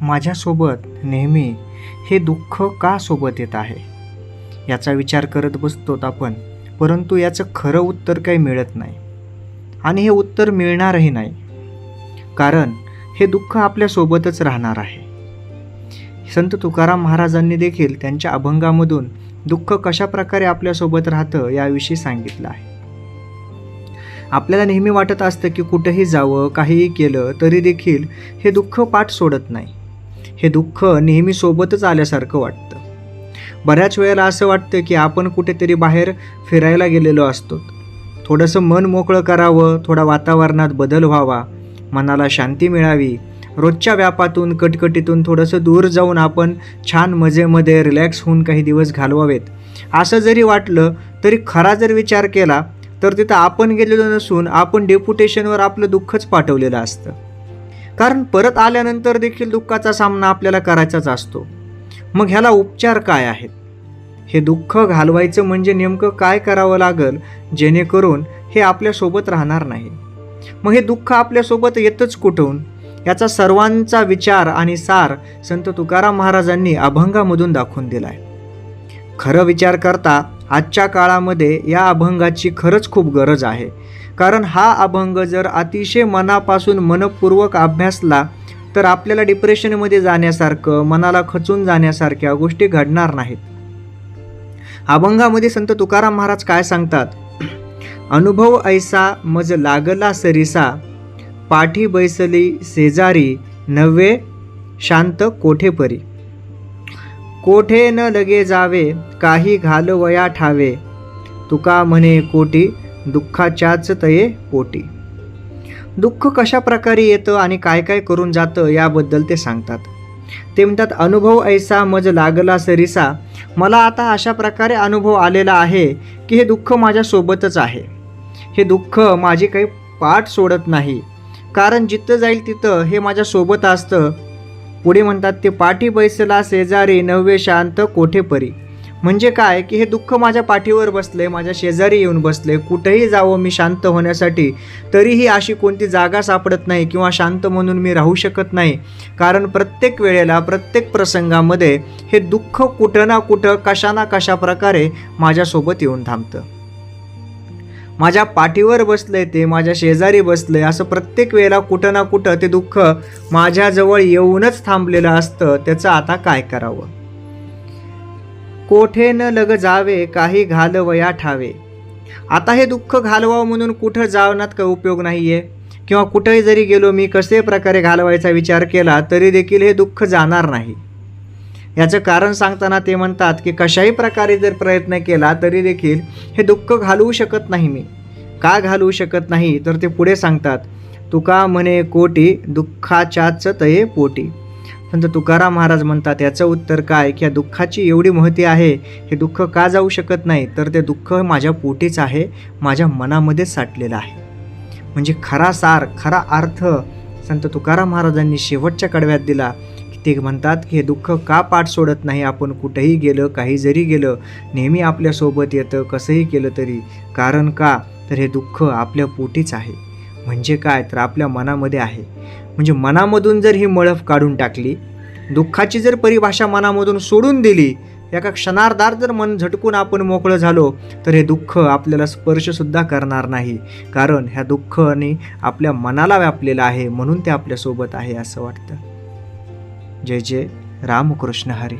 माझ्यासोबत नेहमी हे दुःख का सोबत येत आहे? याचा विचार करत बसतोत आपण परंतु याचं खरं उत्तर काही मिळत नाही. आणि हे उत्तर मिळणारही नाही. कारण हे दुःख आपल्यासोबतच राहणार आहे. संत तुकाराम महाराजांनी देखील त्यांच्या अभंगामधून दुःख कशा प्रकारे आपल्यासोबत राहतं याविषयी सांगितलं आहे. आपल्याला नेहमी वाटत असतं की कुठंही जावं काहीही केलं तरी देखील हे दुःख पाठ सोडत नाही. हे दुःख नेहमी सोबतच आल्यासारखं वाटतं. बऱ्याच वेळेला असं वाटतं की आपण कुठेतरी बाहेर फिरायला गेलेलो असतो. थोडंसं मन मोकळं करावं थोडा वातावरणात बदल व्हावा मनाला शांती मिळावी रोजच्या व्यापातून कटकटीतून थोडंसं दूर जाऊन आपण छान मजेमध्ये रिलॅक्स होऊन काही दिवस घालवावेत. असं जरी वाटलं तरी खरा जर विचार केला तर तिथं आपण गेलेलो नसून आपण डेप्युटेशनवर आपलं दुःखच पाठवलेलं असतं. कारण परत आल्यानंतर देखील दुःखाचा सामना आपल्याला करायचाच असतो. मग ह्याला उपचार काय आहेत? हे दुःख घालवायचं म्हणजे नेमकं काय करावं लागल जेणेकरून हे आपल्यासोबत राहणार नाही? मग हे दुःख आपल्यासोबत येतच कुठून? याचा सर्वांचा विचार आणि सार संत तुकाराम महाराजांनी अभंगामधून दाखवून दिला आहे खरं विचार करता आजच्या काळामध्ये या अभंगाची खरंच खूप गरज आहे. कारण हा अभंग जर अतिशय मनापासून मनपूर्वक अभ्यासला तर आपल्याला डिप्रेशनमध्ये जाण्यासारखं मनाला खचून जाण्यासारख्या गोष्टी घडणार नाहीत. अभंगामध्ये संत तुकाराम महाराज काय सांगतात? अनुभव ऐसा मज लागला सरिसा पाठी बैसली शेजारी नव्हे शांत कोठेपरी कोठे न लगे जावे काही घालवया ठावे. तुका म्हणे कोटी दुःखाच्याच तये पोटी. दुःख कशा प्रकारे येतं आणि काय काय करून जातं याबद्दल ते सांगतात. ते म्हणतात अनुभव ऐसा मज लागला सरिसा. मला आता अशा प्रकारे अनुभव आलेला आहे की हे दुःख माझ्यासोबतच आहे. हे दुःख माझी काही पाठ सोडत नाही. कारण जिथं जाईल तिथं हे माझ्यासोबत असतं. पुढे म्हणतात ते पाठी बैसला शेजारी नव्हे शांत कोठेपरी म्हणजे काय की हे दुःख माझ्या पाठीवर बसले माझ्या शेजारी येऊन बसले. कुठेही जावं मी शांत होण्यासाठी तरीही अशी कोणती जागा सापडत नाही किंवा शांत म्हणून मी राहू शकत नाही. कारण प्रत्येक वेळेला प्रत्येक प्रसंगामध्ये हे दुःख कुठं ना कुठं कशा ना कशा प्रकारे माझ्यासोबत येऊन थांबतं. माझ्या पाठीवर बसलंय ते माझ्या शेजारी बसलंय असं प्रत्येक वेळेला कुठं ना कुठं ते दुःख माझ्याजवळ येऊनच थांबलेलं असतं. त्याचं आता काय करावं? कोठे न लग जावे काही घालवया ठावे. आता हे दुःख घालवावं म्हणून कुठं जावण्यात काही उपयोग नाही आहे किंवा कुठेही जरी गेलो मी कसे प्रकारे घालवायचा विचार केला तरी देखील हे दुःख जाणार नाही. याचं कारण सांगताना ते म्हणतात की कशाही प्रकारे जर प्रयत्न केला तरी देखील हे दुःख घालवू शकत नाही मी. का घालवू शकत नाही? तर ते पुढे सांगतात तुका म्हणे कोटी दुःखाच्याच तये पोटी. संत तुकाराम महाराज म्हणतात याचं उत्तर काय? की या दुःखाची एवढी महती आहे हे दुःख का जाऊ शकत नाही? तर ते दुःख माझ्या पोटीच आहे माझ्या मनामध्येच साठलेलं आहे. म्हणजे खरा सार खरा अर्थ संत तुकाराम महाराजांनी शेवटच्या कडव्यात दिला. की ते म्हणतात की हे दुःख का पाठ सोडत नाही? आपण कुठेही गेलं काही जरी गेलं नेहमी आपल्यासोबत येतं कसंही केलं तरी. कारण का? तर हे दुःख आपल्या पोटीच आहे. म्हणजे काय तर आपल्या मनामध्ये आहे. म्हणजे मनामधून जर ही मळफ काढून टाकली दुःखाची जर परिभाषा मनामधून सोडून दिली एका क्षणार्धार जर मन झटकून आपण मोकळं झालो तर हे दुःख आपल्याला स्पर्शसुद्धा करणार नाही. कारण ह्या दुःखाने आपल्या मनाला व्यापलेलं आहे म्हणून ते आपल्यासोबत आहे असं वाटतं. जय जय. रामकृष्ण हरी.